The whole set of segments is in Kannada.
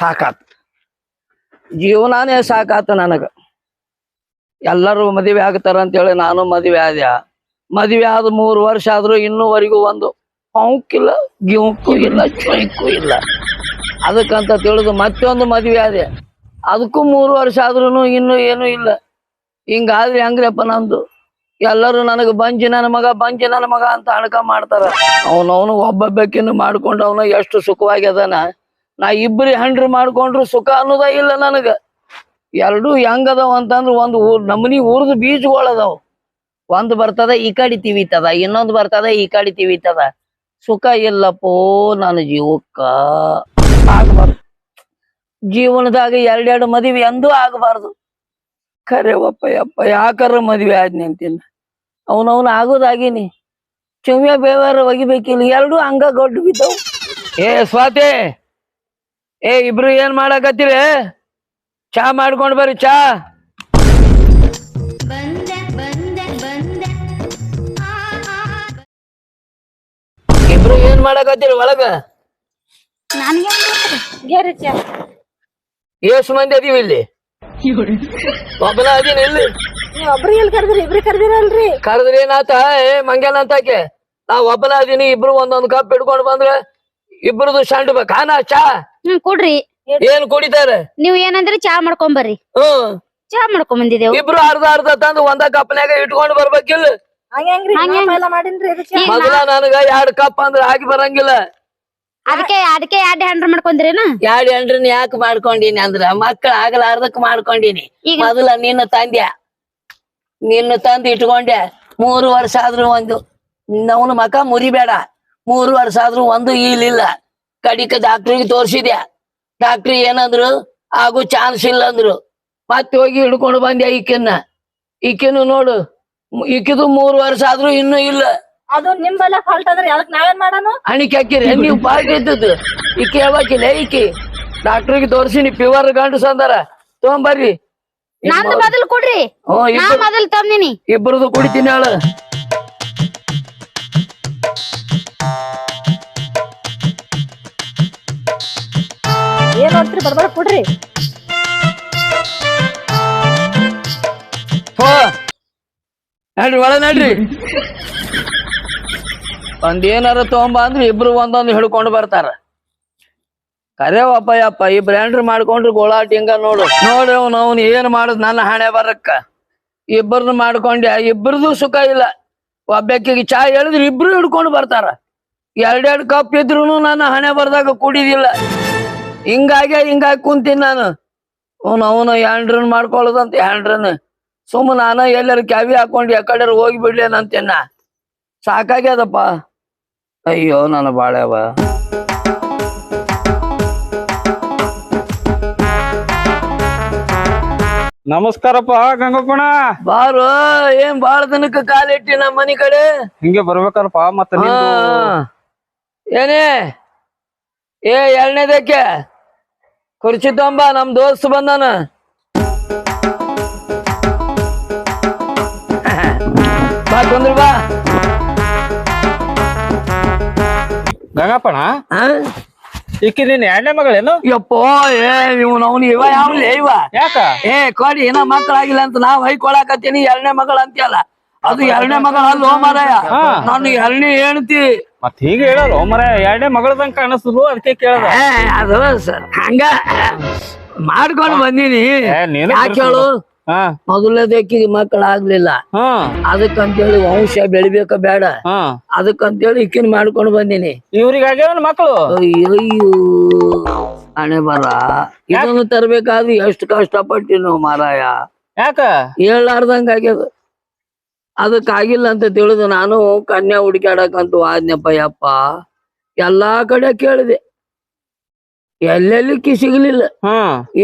ಸಾಕಾತ್. ಜೀವನಾನೇ ಸಾಕಾತ ನನಗ. ಎಲ್ಲರೂ ಮದುವೆ ಆಗ್ತಾರ ಅಂತೇಳಿ ನಾನು ಮದುವೆ ಆದ್ಯ ಮದುವೆ ಆದ ಮೂರು ವರ್ಷ ಆದ್ರೂ ಇನ್ನೂವರೆಗೂ ಒಂದು ಪೌಕಿಲ್ಲ ಗಿಂಕು ಇಲ್ಲ ಚೊಯ್ಕು ಇಲ್ಲ. ಅದಕ್ಕಂತ ತಿಳಿದು ಮತ್ತೊಂದು ಮದುವೆ ಆದೆ. ಅದಕ್ಕೂ ಮೂರು ವರ್ಷ ಆದ್ರೂ ಇನ್ನೂ ಏನೂ ಇಲ್ಲ. ಹಿಂಗಾದ್ರೆ ಹೆಂಗ್ರಪ್ಪ ನಂದು? ಎಲ್ಲರೂ ನನಗೆ ಬಂಜಿ ನನ್ನ ಮಗ, ಬಂಜಿ ನನ್ನ ಮಗ ಅಂತ ಅಣಕ ಮಾಡ್ತಾರ. ಅವನವನು ಒಬ್ಬೊಬ್ಬಕಿನ್ನು ಮಾಡ್ಕೊಂಡು ಅವನು ಎಷ್ಟು ಸುಖವಾಗಿ ಅದಾನ? ನಾ ಇಬ್ರಿ ಹಂಡ್ರಿ ಮಾಡ್ಕೊಂಡ್ರು ಸುಖ ಅನ್ನೋದ ಇಲ್ಲ ನನಗ. ಹೆಂಗ್ ಹೆಂಗದಾವ ಅಂತಂದ್ರ ಒಂದು ಊರ್ ನಮ್ಮನಿ ಊರ್ದು ಬೀಜಗಳದಾವ ಒಂದ್ ಬರ್ತದ, ಈ ಕಡೆ ತಿವಿತದ, ಇನ್ನೊಂದ್ ಬರ್ತದ, ಈ ಕಡೆ ತಿವಿತದ. ಸುಖ ಇಲ್ಲಪ್ಪೋ ನನ್ನ ಜೀವಕ್ಕ. ಆಗ್ಬಾರ್ದು. ಜೀವನದಾಗ ಎರಡೆರಡು ಮದುವೆ ಎಂದೂ ಆಗಬಾರ್ದು. ಒಪ್ಪ, ಯಪ್ಪ, ಯಾಕಾರ ಮದ್ವೆ ಆದ್ನಿ ಅಂತಿನ ಅವನವನ್ ಆಗೋದಾಗಿನಿ. ಚುಮ್ಯ ಬೇವಾರ ಒಗಿಬೇಕಿಲ್ಲ, ಎರಡು ಹಂಗ ಗೊಡ್ಡು ಬಿದ್ದವು. ಏ, ಸ್ವಾತಿ! ಏ ಇಬ್ರು ಏನ್ ಮಾಡಕತ್ತೀರಿ? ಚಾ ಮಾಡ್ಕೊಂಡ್ ಬರ್ರಿ ಚಾ. ಇಬ್ರು ಏನ್ ಮಾಡಕತ್ತೀರಿ ಒಳಗ? ಎಷ್ಟ್ ಮಂದಿ ಅದೀವಿ ಇಲ್ಲಿ? ಒಬ್ಬನ ಅದೀನಿ ಇಲ್ಲಿ. ಒಬ್ರು ಎಲ್ಲಿ ಕರೆದ್ರಿ? ಇಬ್ರು ಕರೆದಿರಲ್ರಿ? ಕರೆದ್ರಿ ಏನಾತ? ಏ ಮಂಗ್ಯಾನ ಅಂತಾಕೆ. ನಾ ಒಬ್ಬನ ಅದೀನಿ ಇಬ್ರು ಒಂದೊಂದ್ ಕಪ್ ಹಿಡ್ಕೊಂಡ್ ಬಂದ್ರೆ ಇಬ್ರದು ಸಂಡ್ ಬೇಕಾ? ನಾ ಚಾ. ಹ್ಮ್ ಕೊಡ್ರಿ. ಏನ್ ಕುಡಿತಾರೆ ನೀವ್ ಏನಂದ್ರೆ ಚಾ ಮಾಡ್ಕೊಂಡ್ ಬರ್ರಿ ಹ್ಮ್. ಚಾ ಮಾಡ್ಕೊಂಡ್ ಬಂದಿದೇವು ಇಬ್ರು ಅರ್ಧ ಅರ್ಧ ತಂದು ಒಂದ ಕಪ್ನ್ಯಾಗ ಇಟ್ಕೊಂಡ್ ಬರ್ಬೇಕಿಲ್ಲ. ಮೊದಲ ನನಗ ಎರಡ್ ಕಪ್ ಅಂದ್ರ ಆಗಿ ಬರಂಗಿಲ್ಲ. ಅದಕ್ಕೆ ಅದಕ್ಕೆ ಎರಡ್ ಹ್ಯಾಂಡ್ರ ಮಾಡ್ಕೊಂಡ್ರೇನ ಎರಡ್ ಎಂಡ್ರನ್ ಯಾಕೆ ಮಾಡ್ಕೊಂಡಿನಿ ಅಂದ್ರ ಮಕ್ಕಳ ಆಗಲಾರ್ದಕ್ ಮಾಡ್ಕೊಂಡೀನಿ. ಮೊದಲ ನಿನ್ನ ತಂದ್ಯ? ನಿನ್ನ ತಂದು ಇಟ್ಕೊಂಡೆ ಮೂರು ವರ್ಷ ಆದ್ರೂ ಒಂದು ನವನ ಮಕ ಮುರಿಬೇಡ. ಮೂರು ವರ್ಷ ಆದ್ರೂ ಒಂದು ಈಲಿಲ್ಲ ಕಡಿಕ ಡಾಕ್ಟ್ರಿಗೆ ತೋರಿಸಿದ್ಯ? ಡಾಕ್ಟ್ರಿ ಏನಂದ್ರು ಆಗು ಚಾನ್ಸ್ ಇಲ್ಲ ಅಂದ್ರು. ಮತ್ತೆ ಹೋಗಿ ಹಿಡ್ಕೊಂಡು ಬಂದ್ಯ ಈಕಿನ್ನ? ಈಕಿನು ನೋಡು ಈಕಿದು ಮೂರು ವರ್ಷ ಆದ್ರೂ ಇನ್ನು ಇಲ್ಲ. ಅದು ನಿಂಬಲ್ಲ ಫಾಲ್ಟ್ ಅದ್ರಿ ನಾವೇನ್ ಮಾಡೋಣ ಹಣಿಕೆ ಹಾಕಿರಿ ನೀವು ಪಾರ್ಟಿ ಇದ್ದದ್ದು ಈಕೆ ಹೇಳ್ಬೇಕಿಲ್ಲ ಈಕಿ. ಡಾಕ್ಟ್ರಿಗೆ ತೋರಿಸಿನಿ ಪಿವರ್ ಗಂಡಸ ಅಂದಾರ ತಗೊಂಬರ್ರಿ ನಂದು ಮೊದಲು ಕೊಡ್ರಿ. ನಾ ಮೊದಲು ತಂದಿನಿ. ಇಬ್ರದು ಕುಡಿತೀನಿ ಹೇಳು ಏನ್ ಬರಬಾರ ಕೊಡ್ರಿ. ಒಳ ನಡ್ರಿ. ಒಂದ್ ಏನಾರ ತಗೊಂಬ ಅಂದ್ರೆ ಇಬ್ರು ಒಂದೊಂದು ಹಿಡ್ಕೊಂಡು ಬರ್ತಾರ. ಕರೇವಪ್ಪ ಯಪ್ಪ, ಈ ಬ್ರ್ಯಾಂಡ್ರ್ ಮಾಡ್ಕೊಂಡ್ರು ಗೋಳಾಟ ಹಿಂಗ ನೋಡು. ನೋಡಿ ಅವ್ನು ಅವ್ನು ಏನ್ ಮಾಡುದ್ ನನ್ನ ಹಣೆ ಬರಕ್ಕ. ಇಬ್ಬರನ್ನ ಮಾಡ್ಕೊಂಡೆ ಇಬ್ಬರದು ಸುಖ ಇಲ್ಲ. ಒಬ್ಬಕ್ಕಿಗೆ ಚಾ ಹೇಳಿದ್ರೆ ಇಬ್ರು ಹಿಡ್ಕೊಂಡು ಬರ್ತಾರ. ಎರಡೆರಡು ಕಪ್ ಇದ್ರು ನನ್ನ ಹಣೆ ಬರ್ದಾಗ ಕುಡಿದಿಲ್ಲ. ಹಿಂಗಾಗಿ ಹಿಂಗಾಗಿ ಕುಂತೀನಿ ನಾನು. ಅವನು ಅವನು ಹ್ಯಾಂಡ್ರನ್ ಮಾಡ್ಕೊಳ್ಳೋದಂತ ಹ್ಯಾಂಡ್ರನ್. ಸುಮ್ಮ ನಾನು ಎಲ್ಲರೂ ಕ್ಯಾವಿ ಹಾಕೊಂಡು ಯಾಕಡೆ ಹೋಗಿ ಬಿಡ್ಲೇನಂತೇನ ಸಾಕಾಗ್ಯದಪ್ಪ ಅಯ್ಯೋ ನನ್ನ ಬಾಳೆವ ನಮಸ್ಕಾರಪ್ಪ ಗಂಗಪ್ಪಣ ಬಾರು ಏನ್ ಬಾಳ ದಿನಕ್ಕ ಕಾಲಿಟ್ಟಿ ನಮ್ಮ ಮನಿ ಕಡೆ? ಹಿಂಗೆ ಬರ್ಬೇಕಲ್ಪ ಮತ್ತ. ಏನೇ? ಏ ಎರಡನೇದಕ್ಕೆ? ಕುರ್ಚಿ ತೊಂಬ ನಮ್ ದೋಸ್ತ್ ಬಂದಾನ. ಬಾ ಕುಂದ್ರ ಬಾ. ಗಂಗಪ್ಪಣ? ಈಕಿ ನಿನ್ ಎರಡನೇ ಮಗಳೇನು ಯಪ್ಪೋ ಏ ಇವ್ನ ಅವ್ನು ಇವ ಯಾವ್ಲಿ ಇವ? ಯಾಕ? ಏ ಕೊಡಿ ಇನ್ನ ಮಕ್ಕಳಾಗಿಲ್ಲ ಅಂತ ನಾವ್ ಹೈಕೊಳಕತ್ತೀನಿ ಎರಡನೇ ಮಗಳ ಅಂತೀಯಲ್ಲ. ಅದು ಎರಡನೇ ಮಗಳ ಅಲ್ಲೋ ಮಾರಾಯ. ನಾನು ಎರಡನೇ ಹೇಳ್ತಿ ಮತ್ ಹೀಗೆ ಹೇಳಲ್ಲ ಮರ ಎರಡೇ ಮಗಳದಂಗ ಕಾಣಿಸ್ತದ್ರು ಅದಕ್ಕೆ ಕೇಳದ. ಏ ಅದು ಸರ್ ಹಂಗ ಮಾಡ್ಕೊಂಡು ಬಂದಿನಿ. ಏ, ನೀನು ಯಾಕೆ ಹೇಳು? ಹಾ. ಮೊದಲನೇದಕ್ಕಿಗೆ ಮಕ್ಕಳಾಗ್ಲಿಲ್ಲ ಹಾ. ಅದಕ್ಕಂತೇಳಿ ವಂಶ ಬೆಳಿಬೇಕ ಬೇಡ. ಹಾ. ಅದಕ್ಕಂತೇಳಿ ಇಕ್ಕಿನ ಮಾಡ್ಕೊಂಡು ಬಂದಿನಿ. ಇವ್ರಿಗೆ ಆಗ್ಯಾವನ್ ಮಕ್ಕಳು ಅಯ್ಯಯ್ಯೋ ಹಣೆ ಬರ ಇದನ್ನು ತರ್ಬೇಕಾದ್ರೆ ಎಷ್ಟು ಕಷ್ಟಪಟ್ಟಿನೋ ಮಾರಾಯ. ಯಾಕ? ಹೇಳಾರ್ದಂಗ ಆಗ್ಯದ. ಅದಕ್ಕಾಗಿಲ್ಲ ಅಂತ ತಿಳಿದು ನಾನು ಕನ್ಯಾ ಹುಡುಕ್ಯಾಡಕಂತ ಆದ್ನಪ್ಪ ಯಪ್ಪ. ಎಲ್ಲಾ ಕಡೆ ಕೇಳಿದೆ. ಎಲ್ಲೆಲ್ಲಿ ಸಿಗ್ಲಿಲ್ಲ.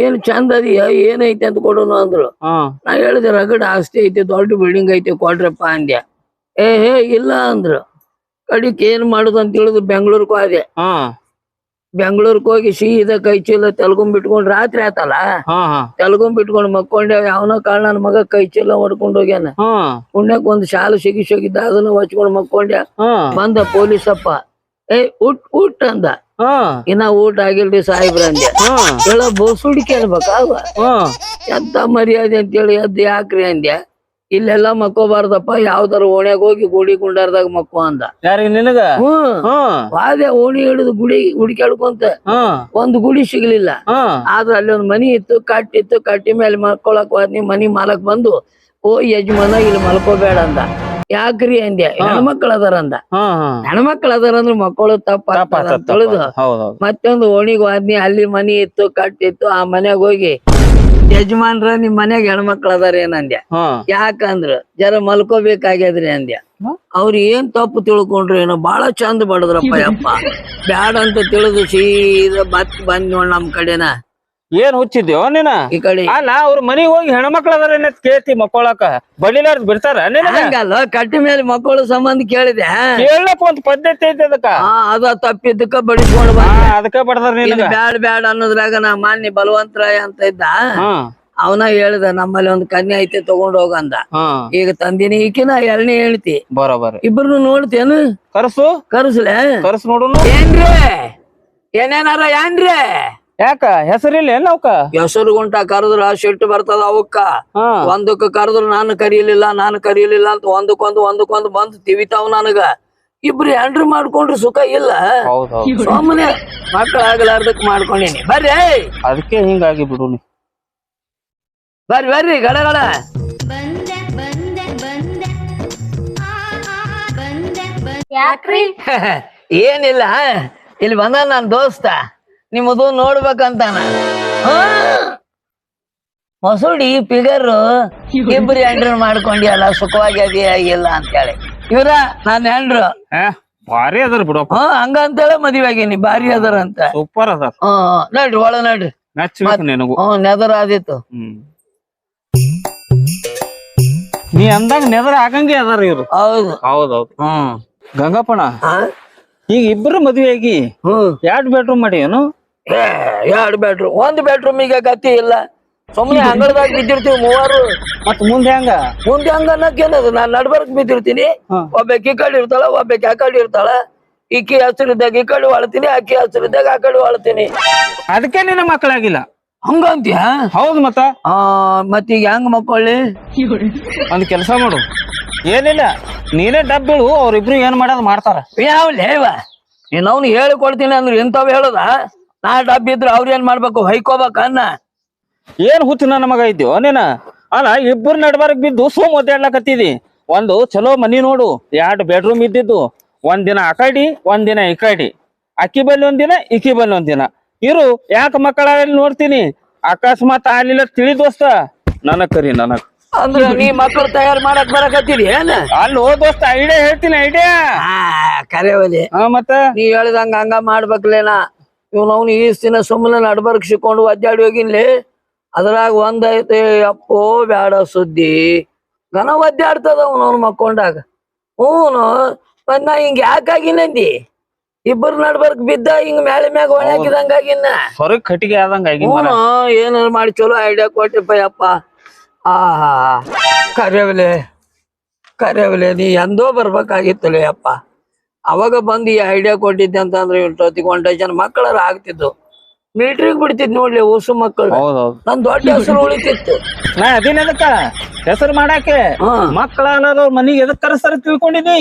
ಏನ್ ಚಂದ ಅದಿಯ ಏನೈತೆ ಅಂತ ಕೊಡೋನು ಅಂದ್ರು ನಾ ಹೇಳಿದೆ ರಗಡ ಆಸ್ತಿ ಐತಿ ದೊಡ್ಡ ಬಿಲ್ಡಿಂಗ್ ಐತೆ ಕೊಡ್ರಪ್ಪ ಅಂದ್ಯ. ಏ ಹೇ ಇಲ್ಲ ಅಂದ್ರು ಕಡಿಕ್ ಏನ್ ಮಾಡುದು ಅಂತ ತಿಳಿದು ಬೆಂಗಳೂರಿಗೆ ಹಾ. ಬೆಂಗಳೂರಿಗೆ ಹೋಗಿ ಸೀದಾ ಕೈ ಚೀಲ ತೆಲ್ಕೊಂಡ್ ರಾತ್ರಿ ಆತಲ್ಲ? ಹಾ ಹಾ. ತೆಲ್ಕೊಂಡ್ ಮಕ್ಕೊಂಡೆ ಯಾವನೋ ಕಾರಣ ನನ್ನ ಮಗ ಕೈ ಚೀಲ ಹೊಡ್ಕೊಂಡ್ ಹೋಗ್ಯಾನ. ಹಾ. ಪುಣ್ಯಕ್ ಒಂದ್ ಶಾಲು ಸಿಗಿಸೋಗಿದ್ದ ಅದನ್ನ ಹಚ್ಕೊಂಡ್ ಮಕ್ಕೊಂಡೆ ಹಾ. ಬಂದ ಪೊಲೀಸಪ್ಪ ಏ ಊಟ್ ಊಟ ಅಂದ. ಹಾ. ಇನ್ನ ಊಟ ಆಗಿಲ್ರಿ ಸಾಹೇಬ್ರ ಅಂದೆ ಹಾ. ಹೇಳ ಬೋಸುಡಿ ಕೇಳ್ಬೇಕಾವ ಹಾ. ಎಂತ ಮರ್ಯಾದೆ ಅಂತೇಳಿ ಎದ್ದು ಯಾಕ್ರಿ ಅಂದೆ ಇಲ್ಲೆಲ್ಲ ಮಕ್ಕೋಬಾರ್ದಪ್ಪ ಯಾವ್ದಾರ ಓಣ್ಯಾಗ ಹೋಗಿ ಗುಡಿ ಗುಂಡಾರ್ದಾಗ ಮಕ್ಕೋ ಅಂದ. ಯಾರಿಗ ನಿನಗ? ವಾದೆ ಓಣಿ ಹಿಡಿದು ಗುಡಿ ಹುಡುಕ್ಯಾಡ್ಕೊಂತ ಒಂದ್ ಗುಡಿ ಸಿಗ್ಲಿಲ್ಲ. ಆದ್ರ ಅಲ್ಲಿ ಒಂದ್ ಮನಿ ಇತ್ತು ಕಟ್ಟಿತ್ತು ಕಟ್ಟಿ ಮೇಲೆ ಮಲ್ಕೊಳಕ್ ಹೋದ್ನಿ ಮನಿ ಮಾಲಕ್ ಬಂದು ಓ ಯಜಮಾನ ಇಲ್ಲಿ ಮಲ್ಕೋಬೇಡ ಅಂದ. ಯಾಕ್ರಿ ಅಂದ್ಯ? ಹೆಣ್ಮಕ್ಳ ಅದಾರ ಅಂದ. ಹೆಣ್ಮಕ್ಳು ಅದಾರ ಅಂದ್ರ ಮಕ್ಕಳು ತಪ್ಪ ತೊಳೆದು ಮತ್ತೊಂದು ಓಣಿಗ್ ಹೋದ್ನಿ ಅಲ್ಲಿ ಮನಿ ಇತ್ತು ಕಟ್ಟಿತ್ತು ಆ ಮನ್ಯಾಗ ಹೋಗಿ ಯಜಮಾನ್ರ ನಿಮ್ ಮನ್ಯಾಗ ಹೆಣ್ಮಕ್ಳ ಅದಾರ ಏನಂದ್ಯ ಅಂದ್ಯ ಯಾಕಂದ್ರ ಜರ ಮಲ್ಕೋಬೇಕಾಗ್ಯದ್ರಿ ಅಂದ್ಯ? ಅವ್ರ ಏನ್ ತಪ್ಪು ತಿಳ್ಕೊಂಡ್ರಿ ಏನೋ ಬಾಳ ಚಂದ ಬಡದ್ರಪ್ಪ ಯಪ್ಪ. ಬ್ಯಾಡ ಅಂತ ತಿಳಿದು ಸೀದಾ ಬತ್ ಬಂದ್ ನೋಡ್ ನಮ್ ಕಡೆನ. ಏನ್ ಹುಚ್ಚಿದ್ಯೋ ನೀನ? ಈ ಕಡೆ. ಅಲ್ಲ ಅವ್ರ ಮನಿಗ್ ಹೋಗಿ ಹೆಣ್ಮಕ್ಳು ಅದಾರ ಕೇಳ್ತಿ ಮಕ್ಕೊಳಕ? ಬಳಿಲಾರ್ದ್ ಬಿಡ್ತಾರ ಹಂಗಲ್ಲ ಕಟ್ಟಿ ಮೇಲೆ ಮಕ್ಕಳು ಸಂಬಂಧ ಕೇಳಿದೆ. ಕೇಳಕ್ ಒಂದ್ ಪದ್ಧತಿ ಐತಿ ಅದಕ್ಕ. ಅದ ತಪ್ಪಿದ್ದಕ್ಕ ಬಡಿಸ್ಕೊಂಡ್ ಅದಕ್ಕೆ ಬಡದಾರ ಇಲ್ಲಿ ಬ್ಯಾಡ್ ಬ್ಯಾಡ್ ಅನ್ನೋದ್ರಾಗ ನಾ ಮಾನ್ಯ ಬಲವಂತರಾಯ ಅಂತ ಇದ್ದ. ಅವನ ಹೇಳ್ದ ನಮ್ಮಲ್ಲಿ ಒಂದ್ ಕನ್ಯೆ ಐತಿ ತಗೊಂಡ್ ಹೋಗಂದ ಈಗ ತಂದಿನಿ ಈಕಿನ ಎರಡನೇ ಹೇಳ್ತಿ ಬರೋಬರ್. ಇಬ್ರು ನೋಡ್ತೇನು ಕರ್ಸು? ಕರ್ಸ್ಲೆ? ಕರ್ಸ್ ನೋಡ್ರಿ ಏನ್ರಿ? ಏನೇನಾರ ಏನ್ರಿ? ಯಾಕ? ಹೆಸರಿಲ್ಲ ಏನ್ ಅವಕ್ಕ ಹೆಸರು ಗುಂಟ ಕರೆದ್ರ ಶೆಟ್ ಬರ್ತದ ಅವಕ್ಕ. ಒಂದಕ್ಕ ಕರೆದ್ರು ನಾನು ಕರೀಲಿಲ್ಲ ನಾನು ಕರೀಲಿಲ್ಲ ಅಂತ ಒಂದಕ್ಕೊಂದು ಒಂದಕ್ಕೊಂದು ಬಂದು ತಿವಿತಾವ್ ನನಗ. ಇಬ್ರು ಎಂಟ್ರಿ ಮಾಡ್ಕೊಂಡ್ರು ಸುಖ ಇಲ್ಲ. ಸುಮ್ಮನೆ ಮಕ್ಕಳ ಆಗ್ಲಾರ್ದಕ್ ಮಾಡ್ಕೊಂಡೀನಿ. ಬರ್ರಿ. ಅದಕ್ಕೆ ಹಿಂಗಾಗಿ ಬಿಡು ಬರ್ರಿ ಬರ್ರಿ ಗಡಗಡ ಗಡ ಏನಿಲ್ಲ ಇಲ್ಲಿ ಬಂದ ನನ್ ದೋಸ್ತ. ನಿಮ್ಮದು ನೋಡ್ಬೇಕಂತಾನ. ಮಸೂಡಿ ಫಿಗರ್ ಇಬ್ರು ಮಾಡ್ಕೊಂಡಿ ಅಲ್ಲ ಸುಖವಾಗಿ ಆಗಿಲ್ಲ ಅಂತ ಹೇಳಿ ಇವ್ರ? ನಾನ್ ಹೆಂಡ್ರು. ಬಾರಿ ಅದರ ಬಿಡ. ಹಂಗಂತ ಹಾ ಹಂಗಂತೇಳಿ ಮದ್ವೆ ಆಗೀನಿ ಭಾರಿ ಅದರ ಅಂತ. ಸೂಪರ್ ಅದ ಹ್ಮ್ ನಡ್ರಿ ಒಳ ನಡ್ರಿ. ಮೆಚ್ಚಬೇಕು ನಿನಗೂ. ಹ್ಮ್ ನೆದರ್ ಆದಿತ್ತು. ನೀ ಅಂದಾಗ ನೆದರ ಆಗಂಗೆ ಅದಾರ ಇವ್ರು. ಹೌದು. ಹೌದೌದು ಹ್ಮ್. ಗಂಗಪ್ಪಣ ಹಾ? ಈಗ ಇಬ್ರು ಮದ್ವೆ ಆಗಿ ಹ್ಮ್. ಎರಡ್ ಬೆಡ್ರೂಮ್ ಮಾಡಿ ಏನು ಏ ಎರಡು ಬೆಡ್ರೂಮ್ ಒಂದ್ ಬೆಡ್ರೂಮ್ ಈಗ ಗತಿ ಇಲ್ಲ. ಸುಮ್ಮನೆ ಅಂಗಳದಾಗ ಬಿದ್ದಿರ್ತೀವಿ ಮೂವರು. ಮತ್ತೆ ಮುಂದೆ ಹೆಂಗ? ಮುಂದೆ ಹಂಗ ಅನ್ನಕ್ಕೇನದು ನಾನ್ ನಡ್ಬರ್ಕ್ ಬಿದ್ದಿರ್ತೀನಿ. ಒಬ್ಬಾಕಿ ಈ ಕಡೆ ಇರ್ತಾಳ ಒಬ್ಬಾಕಿ ಆ ಕಡೆ ಇರ್ತಾಳ. ಈಕಿ ಹಸಿರಿದ್ದಾಗ ಈ ಕಡೆ ವಾಳ್ತೀನಿ ಅಕ್ಕಿ ಹಸಿರಿದ್ದಾಗ ಆ ಕಡೆ ವಾಳ್ತೀನಿ. ಅದಕ್ಕೆ ನಿನ್ನ ಮಕ್ಕಳಾಗಿಲ್ಲ. ಹಂಗಂತೀಯ? ಹೌದು ಮತ್ತ. ಆ ಮತ್ತೀಗ ಹೆಂಗ್ ಮಕ್ಕಳಿ ಒಂದ್ ಕೆಲಸ ಮಾಡು. ಏನಿಲ್ಲ. ನೀನೇ ಡಬ್ ಬೀಳು ಅವ್ರಿಬ್ರು ಏನ್ ಮಾಡೋದ್ ಮಾಡ್ತಾರ. ಯಾವ ಲೇವ ನೀನ್ ಅವ್ನು ಹೇಳಿಕೊಡ್ತೀನಿ ಅಂದ್ರೆ ಇಂಥವ್ ಹೇಳುದ? ನಾ ಡಬ್ಬಿ ಇದ್ರೆ ಅವ್ರ ಏನ್ ಮಾಡ್ಬೇಕು? ಹೊಯ್ಕೋಬೇಕ ಅನ್ನ? ಏನ್ ಹುಚ್ಚು ನನ್ನ ಮಗ ಇದ್ದೀವ ನೀನ? ಅಲ್ಲ ಇಬ್ಬರು ನಡ್ಬಾರಕ್ ಬಿದ್ದು ಸೋಮ್ ಒದ್ದಾಡ್ಲಕತ್ತಿದಿ. ಒಂದು ಚಲೋ ಮನಿ ನೋಡು. ಎರಡು ಬೆಡ್ರೂಮ್ ಇದ್ದಿದ್ದು. ಒಂದಿನ ದಿನ ಒಂದಿನ ಕಡಿ ಒಂದ್ ದಿನ ಈ ಕಡಿ ಅಕ್ಕಿ ಬಲ್ಲಿ ಒಂದಿನ ದಿನ ಇಕ್ಕಿ ಬಲ್ಲಿ ಒಂದ್ ದಿನ. ಇರು ಯಾಕ ಮಕ್ಕಳ ನೋಡ್ತೀನಿ? ಅಕಸ್ಮಾತ್ ಆಗ್ಲಿಲ್ಲ ತಿಳಿ ದೋಸ್ತ. ನನಗ್ ಕರಿ ನನಗ್. ಅಂದ್ರ ನೀ ಮಕ್ಕಳು ತಯಾರು ಮಾಡಕ್ ಬರಕತ್ತೀರಿ ಏನ? ಅಲ್ಲಿ ಹೋ ದೋಸ್ತ ಐಡಿಯಾ ಹೇಳ್ತೀನಿ ಐಡಿಯಾ ಆ ಕರೆವಲಿ ಹಾ ಮತ್ತ? ನೀ ಹೇಳಿದಂಗ ಹಂಗ ಮಾಡ್ಬೇಕ್ಲೇನ. ಇವ್ನ ಅವ್ನು ಈ ದಿನ ಸುಮ್ಮನೆ ನಡ್ಬರ್ಕ್ ಸಿಕ್ಕೊಂಡು ಒದ್ದಾಡಿ ಹೋಗಿನ್ಲಿ. ಅದ್ರಾಗ ಒಂದೈತೆ ಅಪ್ಪೋ ಬ್ಯಾಡ ಸುದ್ದಿ. ಘನ ಒದ್ದಾಡ್ತದ ಅವ್ನು ಅವ್ನು ಮಕ್ಕೊಂಡಾಗ. ಹ್ಞೂ ಮತ್ ನಾ ಹಿಂಗ ಯಾಕಾಗಿನಂದಿ ಇಬ್ಬರು ನಡ್ಬರ್ಕ್ ಬಿದ್ದ ಹಿಂಗ್ ಮ್ಯಾಲೆ ಮ್ಯಾಗ ಒಣಗಿದಂಗಾಗಿನ್ನ ಹೊರಗ್ ಕಟ್ಟಿಗೆ ಆದಂಗ ಏನಾರು ಮಾಡಿ ಚಲೋ ಐಡಿಯಾ ಕೊಟ್ಟಿಪ್ಪ ಯಪ್ಪ ಆಹಾ ಕರೆವಲೆ ಕರೆವಲೆ ನೀ ಎಂದೋ ಬರ್ಬೇಕಾಗಿತ್ತಲೆ ಅಪ್ಪ. ಅವಾಗ ಬಂದು ಈ ಐಡಿಯಾ ಕೊಟ್ಟಿದ್ದೆ ಅಂತಂದ್ರೆ ಇಷ್ಟೊತ್ತಿಗೆ ಒಂದ್ ಜನ ಮಕ್ಕಳಾರ ಆಗ್ತಿದ್ದು ಮಿಲಿಟ್ರಿಗೆ ಬಿಡ್ತಿದ್ ನೋಡ್ಲಿ ಹೊಸ ಮಕ್ಕಳು. ಹೌದೌದು. ನನ್ ದೊಡ್ಡ ಹೆಸರು ಉಳಿತಿತ್ತು. ನಾ ಅದೇನ್ ಅದಕ್ಕ ಹೆಸರು ಮಾಡಾಕೆ? ಹಾ. ಮಕ್ಕಳ ಅನ್ನೋದು ಮನಿಗೆ ಎದಕ್ ಕರೆಸ್ತಾರ ತಿಳ್ಕೊಂಡಿನಿ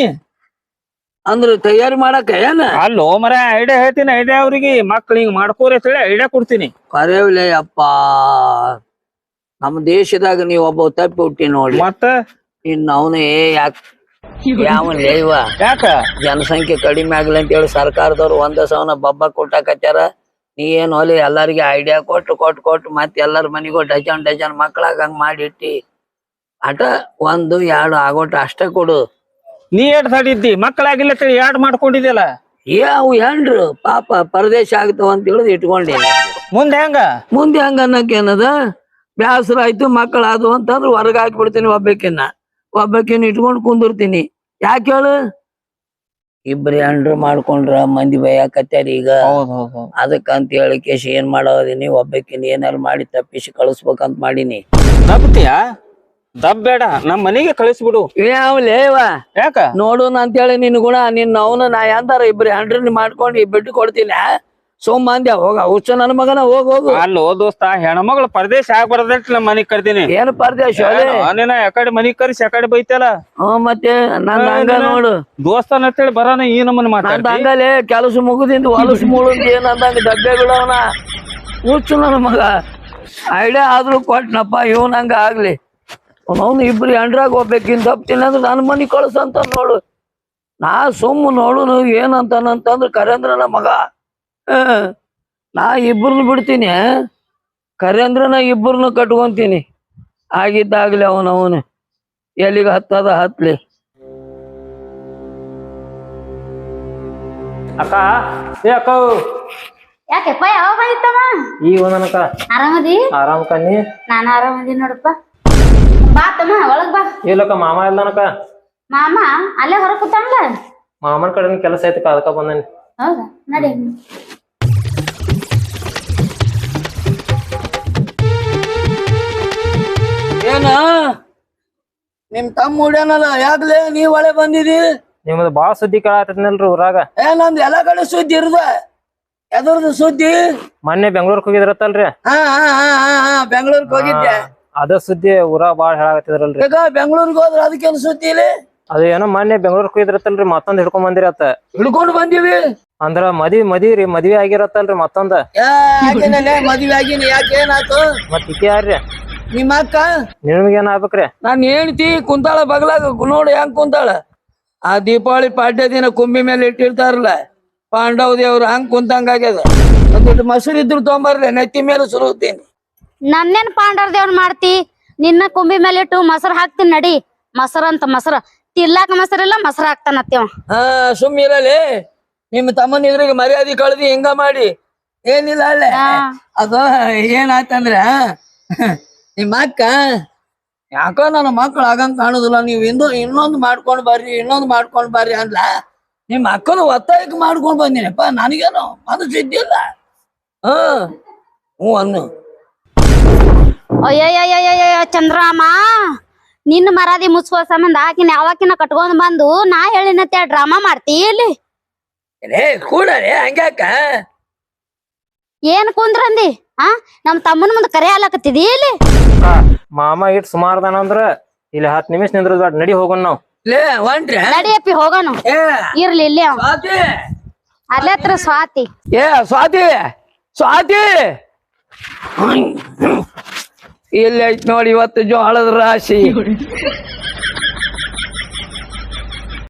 ಅಂದ್ರ ತಯಾರಿ ಮಾಡಕ ಏನ? ಅಲ್ಲೋ ಮರ ಐಡಿಯಾ ಹೇಳ್ತೀನಿ ಐಡಿಯಾ ಅವ್ರಿಗೆ. ಮಕ್ಳು ಹಿಂಗ್ ಮಾಡ್ಕೋರಿ ಅಂತ ಹೇಳಿ ಐಡಿಯಾ ಕೊಡ್ತೀನಿ. ಕರೆವಲೆ ಅಪ್ಪ. ನಮ್ಮ ದೇಶದಾಗ ನೀವ್ ಒಬ್ಬ ತಪ್ಪಿ ಹುಟ್ಟಿ ನೋಡಿ. ಮತ್ತ? ಇನ್ನು ಏ ಯಾಕ ಯಾವನ್ ಇವ? ಯಾಕ? ಜನಸಂಖ್ಯೆ ಕಡಿಮೆ ಆಗ್ಲಿ ಅಂತ ಹೇಳಿ ಸರ್ಕಾರದವ್ರು ಒಂದ ಸವನ ಬಬ್ಬ ಕೊಟ್ಟಾಕತ್ಯಾರ. ನೀ ಏನ್ ಹೊಲಿ ಎಲ್ಲಾರಿಗೆ ಐಡಿಯಾ ಕೊಟ್ಟು ಕೊಟ್ಟು ಕೊಟ್ಟು ಮತ್ತೆ ಎಲ್ಲಾರ ಮನಿಗೂ ಡಜನ್ ಡಜನ್ ಮಕ್ಳಾಗ ಹಂಗ್ ಮಾಡಿಟ್ಟಿ. ಅಟ ಒಂದು ಎರಡು ಆಗೋಟ ಅಷ್ಟೇ ಕೊಡು. ನೀ ಎಷ್ಟ್ ತಡಿದ್ದಿ ಮಕ್ಕಳಾಗಿಲ್ಲ ಎರಡು ಮಾಡ್ಕೊಂಡಿದಿಲ್ಲ ಯಾಡ್ ಮಾಡ್ಕೊಂಡಿದ್ಯಲ್ಲ? ಏ ಅವು ಹೆಂಡ್ರು? ಪಾಪ ಪರದೇಶ ಆಗ್ತಾವ ಅಂತ ಹೇಳಿದ್ ಇಟ್ಕೊಂಡಿ ಮುಂದೆ ಹೆಂಗ? ಮುಂದೆ ಹಂಗ ಅನ್ನಕೇನದ ಬ್ಯಾಸರ ಆಯ್ತು ಮಕ್ಕಳಾದು ಅಂತಂದ್ರೆ ಹೊರಗೆ ಹಾಕ್ಬಿಡ್ತೀನಿ ಒಬ್ಬಾಕಿನ ಒಬ್ಬಕಿನ ಇಟ್ಕೊಂಡು ಕುಂದಿರ್ತೀನಿ. ಯಾಕೆ ಹೇಳು? ಇಬ್ರು ಹೆಂಡ್ರು ಮಾಡ್ಕೊಂಡ್ರ ಮಂದಿ ಬೈಯಾಕತ್ಯಾರ ಈಗ. ಅದಕ್ಕಂತ ಹೇಳಿ ಕೇಶ್ ಏನ್ ಮಾಡೋದಿನಿ? ಒಬ್ಬಾಕಿನ ಏನಾರು ಮಾಡಿ ತಪ್ಪಿಸಿ ಕಳಿಸ್ಬೇಕಂತ ಮಾಡೀನಿ. ತಪ್ತೀಯ ದಬ್ಬೇಡ ನಮ್ಮ ಮನೆಗೆ ಕಳಿಸ್ಬಿಡು. ಯಾವ್ಲೇವ ಯಾಕ? ನೋಡೋಣ ಅಂತೇಳಿ ನಿನ್ ಗುಣ ನಿನ್ನ ಅವನು ನಾ ಎಂದಾರ ಇಬ್ರು ಹಂಡ್ರೆಡ್ ಮಾಡ್ಕೊಂಡು ಬಿಟ್ಟು ಕೊಡ್ತೀನಿ ಸೋಮ ಅಂದ್ಯ? ಹೋಗ ಹುಚ್ಚು ನನ್ನ ಮಗನ ಹೋಗ್ ಹೋಗು. ಅಲ್ಲೋ ದೋಸ್ತ ಹೆಣ್ಮಗಳು ಪರದೇಶ ಆಗ್ಬಾರ್ದಟ್ ನಮ್ಮ ಮನೆಗ್ ಕರ್ತೀನಿ ಏನು ಪರದೇಶ ನೀನ ಯಾಕಡೆ ಮನಿಗ್ ಕರ್ಸಿ ಯಾಕಡೆ ಬೈತಲ್ಲ ಹ್ಮ್ ಮತ್ತೆ ನನ್ನ ಹಂಗ ನೋಡು. ದೋಸ್ತನ್ ಅಂತ ಹೇಳಿ ಬರಾನ ಈ ನಮ್ಮನ್ನ ನಂದ ಮಾತಾಡ್ತಿ. ಹಂಗಲೇ ಕೆಲಸ ಮುಗುದಿಂದ ಹೊಲಸು ಏನ್ ಏನಂದಂಗ ಡಬ್ಬೆ ಬಿಡವನ ಹುಚ್ಚು ನನ್ನ ಮಗ. ಐಡಿಯಾ ಆದ್ರೂ ಕೊಟ್ನಪ್ಪ ಇವನ್ ಹಂಗ ಆಗ್ಲಿ. ಅವನು ಇಬ್ರು ಎಂಡ್ರಾಗ ಹೋಗ್ಬೇಕಿನ್ ತಪ್ತೀನಿ ಅಂದ್ರೆ ನನ್ನ ಮನೆ ಕಳ್ಸಂತ ನೋಡು. ನಾ ಸುಮ್ಮ ನೋಡು ಏನಂತಾನಂತಂದ್ರೆ ಕರೇಂದ್ರನ ಮಗ. ನಾ ಇಬ್ಬರನ್ನ ಬಿಡ್ತೀನಿ ಕರೆ ಅಂದ್ರ ನಾ ಇಬ್ಬರನ್ನ ಕಟ್ಕೊಂತೀನಿ. ಆಗಿದ್ದಾಗ್ಲಿ ಅವನವನು ಎಲ್ಲಿಗೆ ಹತ್ತದ ಹತ್ಲಿ. ಅಕ್ಕ ಏ ಅಕ್ಕ ಯಾಕೆಪ್ಪ ಯಾವ ಬಂದಿತ್ತವ? ಈಗ ಒಂದನಕ ಆರಾಮದಿ? ಆರಾಮ್ ಕನ್ನಿ ನಾನು ಆರಾಮದಿ ನೋಡಪ್ಪ. ಬಾ ತಮ್ಮ ಒಳಗ್ ಬಾ. ಇಲ್ಲಕ್ಕ ಮಾಮ ಇಲ್ಲನಕ ಮಾಮ ಅಲ್ಲೇ ಹೊರ ಕೂತಾನಲ್ಲ ಮಾಮನ ಕಡೆ ಕೆಲಸ ಐತಕ್ಕ ಅದಕ್ಕ ಬಂದನಿ. ಹೌದಾ? ನಡಿ. ನಿಮ್ ತಮ್ಮ ಉಡ್ಯಾನಲ್ಲ ಯಾಕ್ಲೆ ನೀವ್ ಒಳೆ ಬಂದಿದಿ? ನಿಮ್ದು ಬಾಳ ಸುದ್ದಿ ಕೇಳಾತೈತಿನಲ್ರಿ ಊರಾಗ. ಏ ನಂದ್ ಎಲ್ಲಾ ಕಡೆ ಸುದ್ದಿ ಇರ್ದ. ಎದುರ್ದು ಸುದ್ದಿ? ಮೊನ್ನೆ ಬೆಂಗ್ಳೂರ್ಕ್ ಹೋಗಿದ್ರತ್ತಲ್ರಿ? ಹಾ ಹಾ ಹಾ ಹಾ ಹಾ ಬೆಂಗಳೂರಿಗೆ ಹೋಗಿದ್ದೆ. ಅದ ಸುದ್ದಿ ಊರಾಗ ಬಾಳ ಹೇಳಾಕತ್ತಿದ್ರಲ್ರಿ. ಈಗ ಬೆಂಗಳೂರಿಗೆ ಹೋದ್ರ ಅದಕ್ಕೇನು ಸುದ್ದಿ ಇಲ್ಲಿ? ಅದು ಏನೋ ಮೊನ್ನೆ ಬೆಂಗ್ಳೂರ್ಕ್ ಹೋಗಿದ್ರತ್ತಲ್ರಿ ಮತ್ತೊಂದ್ ಹಿಡ್ಕೊಂಡ್ ಬಂದಿರತ್ತ. ಹಿಡ್ಕೊಂಡು ಬಂದಿವಿ? ಅಂದ್ರ ಮದಿ ಮದ್ವಿ ರೀ ಮದ್ವಿ ಆಗಿರತ್ತಲ್ರಿ ಮತ್ತೊಂದ. ಮದ್ವಿ ಮದ್ವೆ ಆಗಿನ ಯಾಕೆ ಏನಾತು ಮತ್ ಇಕಿ ಯಾರ್ರಿ? ನಿಮ್ಮ ಅಕ್ಕ? ನಿಮ್ಗೇನ್ ಆಗ್ಬೇಕ್ರಿ ನಾನ್ ಹೇಳ್ತಿ ಕುಂತಾಳ ಬಗ್ಲಾಗ ನೋಡಿ ಹೆಂಗ್ ಕುಂತಾಳ. ಆ ದೀಪಾವಳಿ ಪಾಡ್ಯ ದಿನ ಕುಂಬಿ ಮೇಲೆ ಇಟ್ಟಿರ್ತಾರಲ್ಲ ಪಾಂಡವ ದೇವ್ರು ಹಂಗ್ ಕುಂತಂಗ ಆಗ್ಯದ. ಒಂದಿಟ್ಟು ಮೊಸರು ಇದ್ರು ತೊಂಬರ್ಲೆ ನೆತ್ತಿ ಮೇಲೆ ಸುರುತ್ತೀನಿ ನನ್ನೇನ್ ಪಾಂಡವ ದೇವ್ರ ಮಾಡ್ತಿ? ನಿನ್ನ ಕುಂಬಿ ಮೇಲೆ ಇಟ್ಟು ಮೊಸರು ಹಾಕ್ತೀನಿ ನಡಿ. ಮೊಸರ ಅಂತ ಮೊಸರು ತಿರ್ಲಾಕ ಮೊಸರಿಲ್ಲ ಮೊಸರು ಹಾಕ್ತಾನತ್ತೇವ ಹಾ ಸುಮ್ ಇರಲಿ. ನಿಮ್ಮ ತಮ್ಮನ ಇದ್ರಿಗೆ ಮರ್ಯಾದೆ ಕಳ್ದಿ ಹಿಂಗ ಮಾಡಿ. ಏನಿಲ್ಲ ಅಲ್ಲೇ. ಅದ ಅದು ಏನಾಯ್ತಂದ್ರ ನಿಮ್ಮ ಅಕ್ಕ? ಯಾಕೋ ನನ್ನ ಮಕ್ಕಳು ಆಗಂಗ್ ಕಾಣುದಿಲ್ಲ. ನೀವು ಇಂದು ಇನ್ನೊಂದು ಮಾಡ್ಕೊಂಡ್ ಬರ್ರಿ ಇನ್ನೊಂದು ಮಾಡ್ಕೊಂಡ್ ಬರ್ರಿ ಅಂದ್ಲ. ನಿಮ್ಮ ಅಕ್ಕನ ಒತ್ತಾಯಕ್ಕೆ ಮಾಡ್ಕೊಂಡ್ ಬಂದಿನಪ್ಪ. ನನಗೇನು ಅದು ಇದ್ದಿಲ್ಲ ಹ್ಮ್ ಹ್ಞೂ ಅನ್ನು. ಅಯ್ಯಯ್ಯಯ್ಯಯ್ಯಯ್ಯ ಚಂದ್ರಾಮ. ನಿನ್ನ ಮರಾದಿ ಮುಚ್ಚುವ ಸಂಬಂಧ ಆಕಿನ ಯಾವಾಕಿನ ಕಟ್ಕೊಂಡ್ ಬಂದು ನಾ ಹೇಳಿನತ್ತೆ ಡ್ರಾಮಾ ಮಾಡ್ತಿ ಇಲ್ಲಿ? ಕೂಡ ಹಂಗ್ಯಾಕ ಏನ್ ಕುಂದ್ರಂದಿ? ಆ ನಮ್ ತಮ್ಮನ ಮುಂದೆ ಕರೆ ಇಲ್ಲಿ? ಅಕ್ಕ, ಮಾಮ ಇಟ್ ಸುಮಾರ್ದಾನ ಅಂದ್ರ ಇಲ್ಲಿ ಹತ್ ನಿಮಿಷ ನಿಂದ್ರ ನಡಿ ಹೋಗೋಣ ನಾವು. ಲೇ ಹೊಂಟ್ರೆ? ನಡಿಯಪ್ಪಿ ಹೋಗೋಣ. ಏ ಇರ್ಲಿ ಇಲ್ಲಿ ಅವ. ಸ್ವಾತಿ? ಅಲ್ಲೇ ಹತ್ರ ಸ್ವಾತಿ. ಏ ಸ್ವಾತಿ? ಸ್ವಾತಿ? ಇಲ್ಲಿ ಐತ್ ನೋಡಿ ಇವತ್ತು ಜೋಳದ ರಾಶಿ.